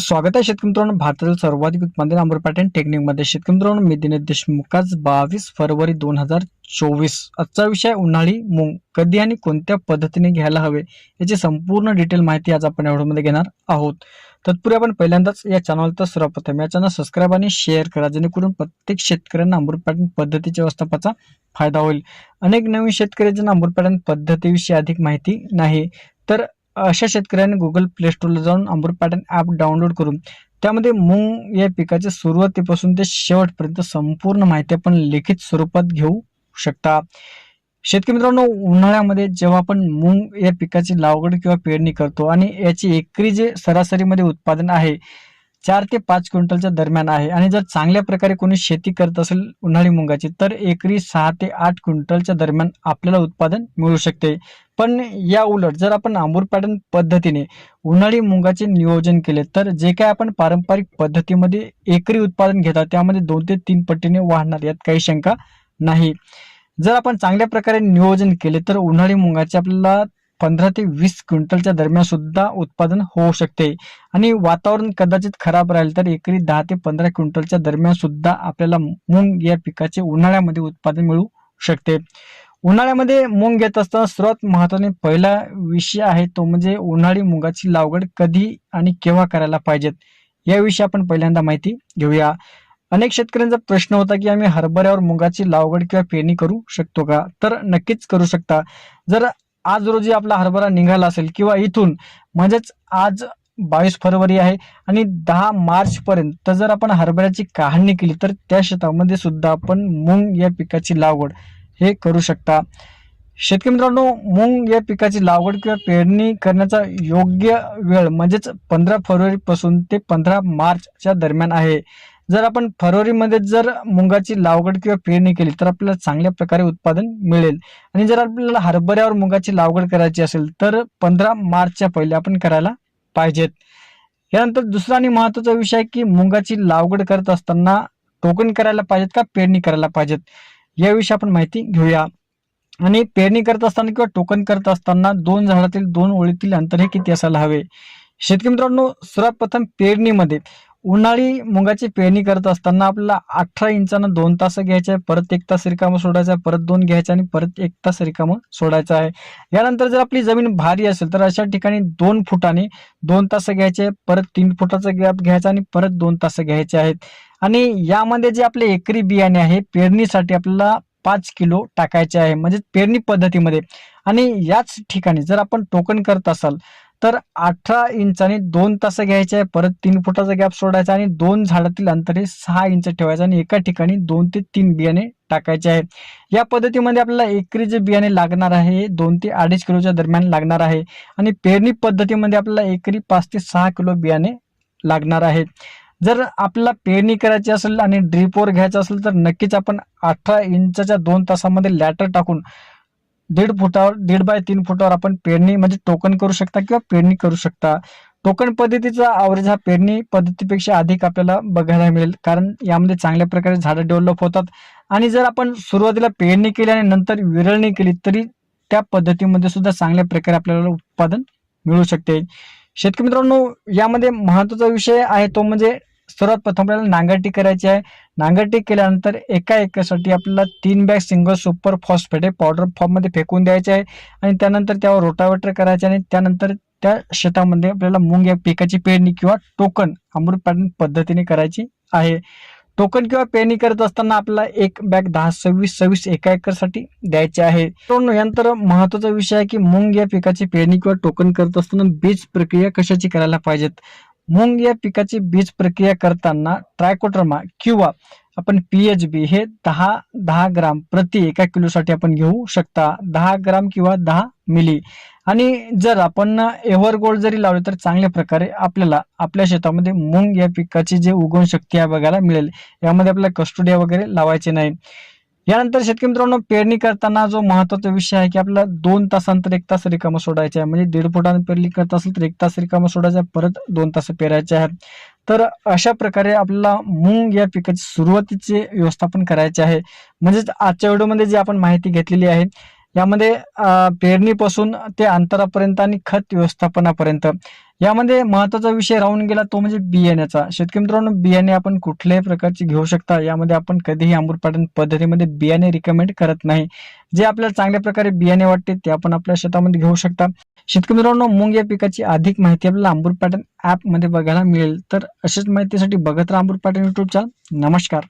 स्वागत आहे शेतकरी मित्रांनो. भारतातील सर्वाधिक उत्पादन अमर पॅटर्न टेक्निकमध्ये शेतकरी मित्रांनो मी दिनेश देशमुख आज बावीस फरवरी दोन हजार चोवीस. आजचा विषय उन्हाळी मूग. कधी आणि कोणत्या पद्धतीने घ्यायला हवे याची संपूर्ण डिटेल माहिती आज आपण या व्हिडिओमध्ये घेणार आहोत. तत्पूर्वी आपण पहिल्यांदाच या चॅनलचा सर्वप्रथम या चॅनल सबस्क्राईब आणि शेअर करा जेणेकरून प्रत्येक शेतकऱ्यांना अमृत पॅटर्न पद्धतीच्या व्यवस्थापाचा फायदा होईल. अनेक नवीन शेतकऱ्यांच्या अमृत पॅटर्न पद्धतीविषयी अधिक माहिती नाही. तर अशा शेतकऱ्यांनी गुगल प्ले स्टोरला जाऊन अमृत पॅटर्न ॲप डाउनलोड करून त्यामध्ये मूग या पिकाच्या सुरुवातीपासून ते शेवटपर्यंत संपूर्ण माहिती आपण लिखित स्वरूपात घेऊ शकता. शेतकरी मित्रांनो उन्हाळ्यामध्ये जेव्हा आपण मूग या पिकाची लागवड किंवा पेरणी करतो आणि याची एकरी जे सरासरीमध्ये उत्पादन आहे चार ते पाच क्विंटलच्या दरम्यान आहे. आणि जर चांगल्या प्रकारे कोणी शेती करत असेल उन्हाळी मुंगाची तर एकरी सहा ते आठ क्विंटलच्या दरम्यान आपल्याला उत्पादन मिळू शकते. पण या उलट जर आपण आंबूर पॅटर्न पद्धतीने उन्हाळी मुंगाचे नियोजन केले तर जे काय आपण पारंपरिक पद्धतीमध्ये एकरी उत्पादन घेतात त्यामध्ये दोन ते तीन पटीने वाढणार यात काही शंका नाही. जर आपण चांगल्या प्रकारे नियोजन केले तर उन्हाळी मुंगाचे आपल्याला पंधरा ते वीस क्विंटलच्या दरम्यान सुद्धा उत्पादन होऊ शकते. आणि वातावरण कदाचित खराब राहील तर एकरी दहा ते पंधरा क्विंटलच्या दरम्यान सुद्धा आपल्याला मूग या पिकाचे उन्हाळ्यामध्ये उत्पादन मिळू शकते. उन्हाळ्यामध्ये मूग घेत असताना सर्वात महत्वाने पहिला विषय आहे तो म्हणजे उन्हाळी मुगाची लागवड कधी आणि केव्हा करायला पाहिजेत? याविषयी आपण पहिल्यांदा माहिती घेऊया. अनेक शेतकऱ्यांचा प्रश्न होता की आम्ही हरभऱ्यावर मुगाची लागवड किंवा पेरणी करू शकतो का? तर नक्कीच करू शकता. जर आज रोजी आपला हरभरा निघाला असेल किंवा इथून म्हणजेच आज बावीस फरवरी आहे आणि दहा मार्च पर्यंत जर आपण हरभऱ्याची काढणी केली तर त्या शेतामध्ये सुद्धा आपण मूंग या पिकाची लागवड हे करू शकता. शेतकरी मित्रांनो मूंग या पिकाची लागवड किंवा पेरणी करण्याचा योग्य वेळ म्हणजेच पंधरा फरवरी पासून ते पंधरा मार्चच्या दरम्यान आहे. जर आपण फरवरीमध्ये जर मुगाची लागवड किंवा पेरणी केली तर आपल्याला चांगल्या प्रकारे उत्पादन मिळेल. आणि जर आपल्याला हरभऱ्यावर मुगाची लागवड करायची असेल तर पंधरा मार्चच्या पहिले आपण करायला पाहिजेत. यानंतर दुसरा आणि महत्त्वाचा विषय आहे की मुगाची लागवड करत असताना टोकन करायला पाहिजेत का पेरणी करायला पाहिजेत? याविषयी आपण माहिती घेऊया. आणि पेरणी करत असताना किंवा टोकन करत असताना दोन झाडातील दोन ओळीतील अंतर हे किती असायला हवे? शेतकरी मित्रांनो सर्वात प्रथम पेरणीमध्ये उन्हाळी मुगाची पेरणी करत असताना आपल्याला अठरा इंचानं दोन तास घ्यायचे आहे. परत एक तास रिकामं सोडायचं आहे. परत दोन घ्यायचे आणि परत एक तास रिकामं सोडायचं आहे. यानंतर जर आपली जमीन भारी असेल तर अशा ठिकाणी दोन फुटाने दोन तास घ्यायचे परत तीन फुटाचा गॅप घ्यायचा आणि परत दोन तास घ्यायचे आहेत. आणि यामध्ये जे आपले एकरी बियाणे आहे पेरणीसाठी आपल्याला पाच किलो टाकायचे आहे. म्हणजे पेरणी पद्धतीमध्ये. आणि याच ठिकाणी जर आपण टोकन करत असाल तर अठरा इंचाने दोन तास घ्यायचे आहे. परत तीन फुटाचा गॅप सोडायचा आणि दोन झाडातील अंतर हे सहा इंच ठेवायचं आणि एका ठिकाणी दोन ते तीन बियाणे टाकायचे आहे. या पद्धतीमध्ये आपल्याला एकरी जे बियाणे लागणार आहे दोन ते अडीच किलोच्या दरम्यान लागणार आहे. आणि पेरणी पद्धतीमध्ये आपल्याला एकरी पाच ते सहा किलो बियाणे लागणार आहे. जर आपल्याला पेरणी करायची असेल आणि ड्रीपवर घ्यायचं असेल तर नक्कीच आपण अठरा इंचच्या दोन तासामध्ये लॅटर टाकून दीड फुटावर दीड बाय तीन फुटावर आपण पेरणी म्हणजे टोकन करू शकता किंवा पेरणी करू शकता. टोकन पद्धतीचा आवरेज हा पेरणी पद्धतीपेक्षा अधिक आपल्याला बघायला मिळेल. कारण यामध्ये चांगल्या प्रकारे झाडं डेव्हलप होतात. आणि जर आपण सुरुवातीला पेरणी केली आणि नंतर विरळणी केली तरी त्या पद्धतीमध्ये सुद्धा चांगल्या प्रकारे आपल्याला उत्पादन मिळू शकते. शेतकरी मित्रांनो यामध्ये महत्त्वाचा विषय आहे तो म्हणजे सर्वात प्रथम आपल्याला नांगरटी करायची आहे. नांगरटी केल्यानंतर एका एकरसाठी आपल्याला तीन बॅग सिंगल सुपर फॉस्फेट हे पावडर फॉर्ममध्ये फेकून द्यायचे आहे. आणि त्यानंतर त्यावर रोटावेटर करायचे आणि त्यानंतर त्या शेतामध्ये आपल्याला मुंग या पिकाची पेरणी किंवा टोकन अमृत पद्धतीने करायची आहे. टोकन किंवा पेरणी करत असताना आपल्याला एक बॅग दहा सव्वीस सव्वीस एका एकरसाठी द्यायचे आहे. यानंतर महत्त्वाचा विषय आहे की मुंग या पिकाची पेरणी किंवा टोकन करत असताना बीज प्रक्रिया कशाची करायला पाहिजेत? मूंग या पिकाची बीज प्रक्रिया करताना ट्रायकोटर्मा किंवा आपण पीएच बी हे दहा दहा ग्राम प्रति एका किलोसाठी आपण घेऊ शकता. दहा ग्राम किंवा दहा मिली. आणि जर आपण एव्हर गोल्ड जरी लावले तर चांगल्या प्रकारे आपल्याला आपल्या शेतामध्ये मूग या पिकाची जे उगवण शक्ती आहे बघायला मिळेल. यामध्ये आपल्याला कस्टोडिया वगैरे लावायचे नाही. यानंतर शेतकरी मित्रांनो पेरणी करताना जो महत्त्वाचा विषय आहे की आपल्याला दोन तासांतर एक तास रिकामा सोडायचे आहे. म्हणजे दीड फुटाने पेरणी करत असेल तर एक तास रिकामा सोडायचा परत दोन तास पेरायचे आहेत. तर अशा प्रकारे आपल्याला मूग या पिकाची सुरुवातीचे व्यवस्थापन करायचे आहे. म्हणजेच आजच्या व्हिडिओमध्ये जी आपण माहिती घेतलेली आहे यामध्ये पेरणीपासून ते अंतरापर्यंत आणि खत व्यवस्थापनापर्यंत. यामध्ये महत्त्वाचा विषय राहून गेला तो म्हणजे बियाण्याचा. शेतकरी मित्रांनो बियाणे आपण कुठल्याही प्रकारचे घेऊ शकता. यामध्ये आपण कधीही अमृतपाटन पद्धतीमध्ये बियाणे रिकमेंड करत नाही. जे आपल्याला चांगल्या प्रकारे बियाणे वाटते ते आपण आपल्या शेतामध्ये घेऊ शकता. शेतकरी मित्रांनो मूग या पिकाची अधिक माहिती आपल्याला आंबूर पॅटर्न ऍपमध्ये बघायला मिळेल. तर अशीच माहितीसाठी बघत राहा आंबूर पॅटर्न युट्यूब चॅनल नमस्कार.